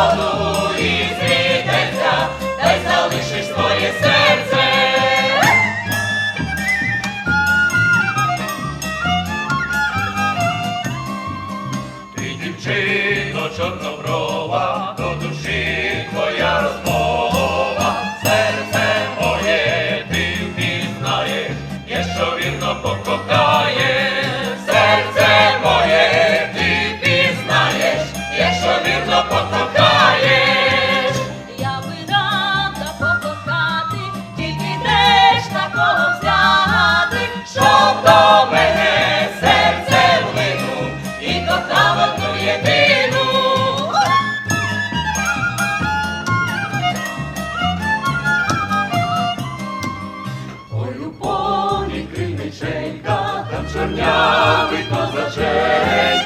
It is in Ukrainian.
стану і залишиш своє серце. Ти дівчино чорнобро. Чорнявий козаче.